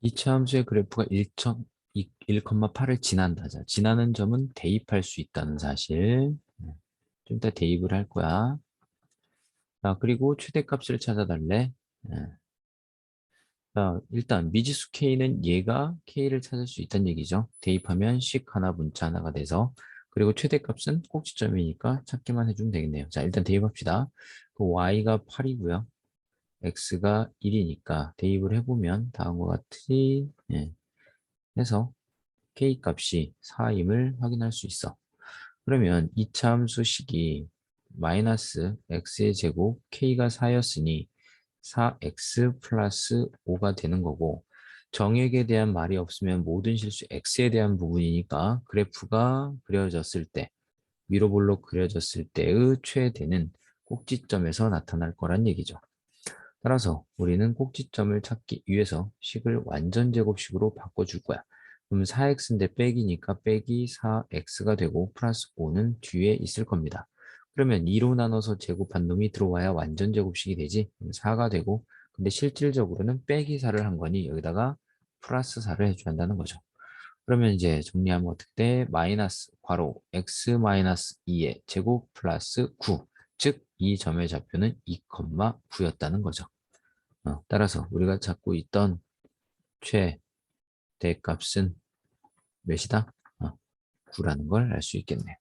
이차 함수의 그래프가 1,8을 지난다. 자, 지나는 점은 대입할 수 있다는 사실. 네. 좀 이따 대입을 할 거야. 자, 그리고 최대값을 찾아달래. 네. 자, 일단 미지수 k는 얘가 k를 찾을 수 있다는 얘기죠. 대입하면 식 하나 분자 하나가 돼서 그리고 최대값은 꼭지점이니까 찾기만 해주면 되겠네요. 자, 일단 대입합시다. 그 y가 8이고요. X가 1이니까 대입을 해보면 다음과 같이 예, 해서 k 값이 4임을 확인할 수 있어. 그러면 이차 함수 식이 마이너스 x의 제곱 k가 4였으니 4x 플러스 5가 되는 거고 정액에 대한 말이 없으면 모든 실수 x에 대한 부분이니까 그래프가 그려졌을 때 위로 볼록 그려졌을 때의 최대는 꼭지점에서 나타날 거란 얘기죠. 따라서 우리는 꼭지점을 찾기 위해서 식을 완전 제곱식으로 바꿔줄 거야. 그럼 4x인데 빼기니까 빼기 4x가 되고 플러스 5는 뒤에 있을 겁니다. 그러면 2로 나눠서 제곱한 놈이 들어와야 완전 제곱식이 되지. 4가 되고 근데 실질적으로는 빼기 4를 한 거니 여기다가 플러스 4를 해줘야 한다는 거죠. 그러면 이제 정리하면 어떻게 돼? 마이너스 괄호 x 마이너스 2의 제곱 플러스 9. 즉 이 점의 좌표는 2,9였다는 거죠. 어, 따라서 우리가 찾고 있던 최대값은 몇이다? 어, 9라는 걸 알 수 있겠네요.